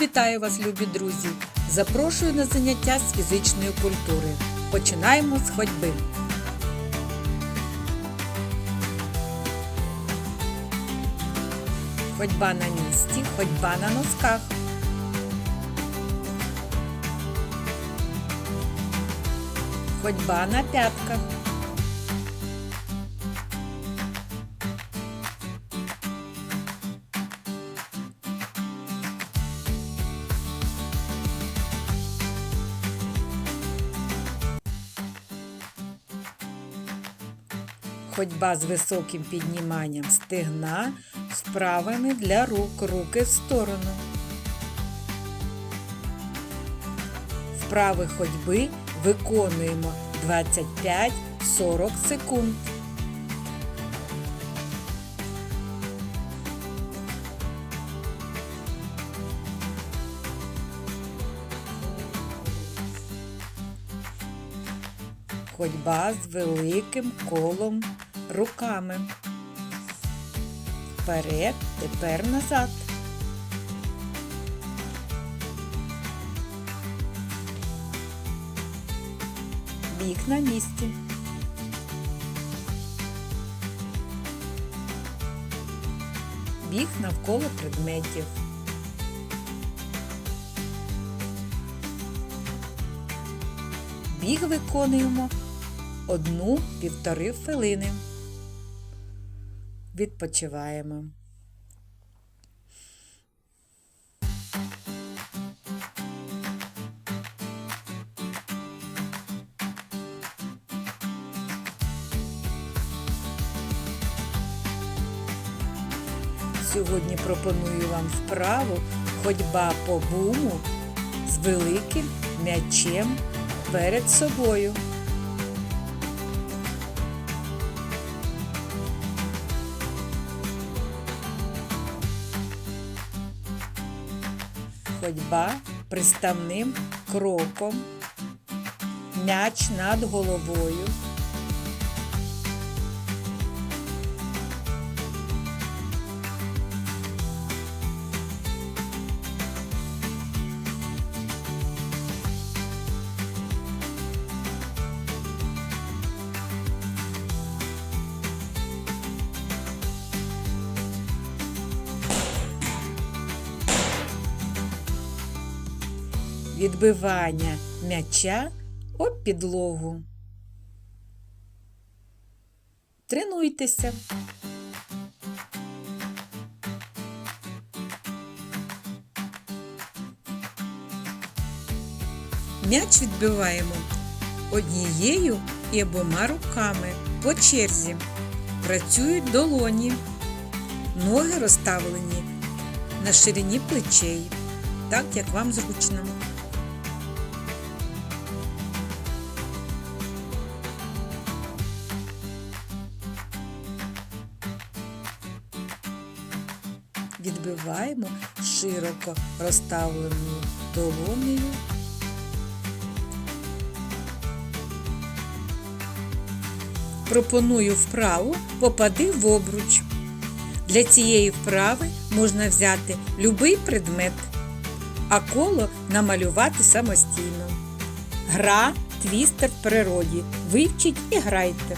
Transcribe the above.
Вітаю вас, любі друзі! Запрошую на заняття з фізичної культури. Починаємо з ходьби. Ходьба на місці, ходьба на носках. Ходьба на п'ятках. Ходьба з високим підніманням стегна, вправами для рук, руки в сторону. Вправи ходьби виконуємо 25-40 секунд. Ходьба з великим колом руками. Вперед, тепер назад. Біг на місці. Біг навколо предметів. Біг виконуємо одну-півтори хвилини. Відпочиваємо. Сьогодні пропоную вам вправу ходьба по буму з великим м'ячем перед собою. Ходьба приставним кроком, м'яч над головою. Відбивання м'яча об підлогу. Тренуйтеся. М'яч відбиваємо однією і обома руками по черзі. Працюють долоні. Ноги розставлені на ширині плечей, так як вам зручно. Відбиваємо широко розставленою долонею. Пропоную вправу попади в обруч. Для цієї вправи можна взяти будь-який предмет, а коло намалювати самостійно. Гра твістер в природі. Вивчіть і грайте.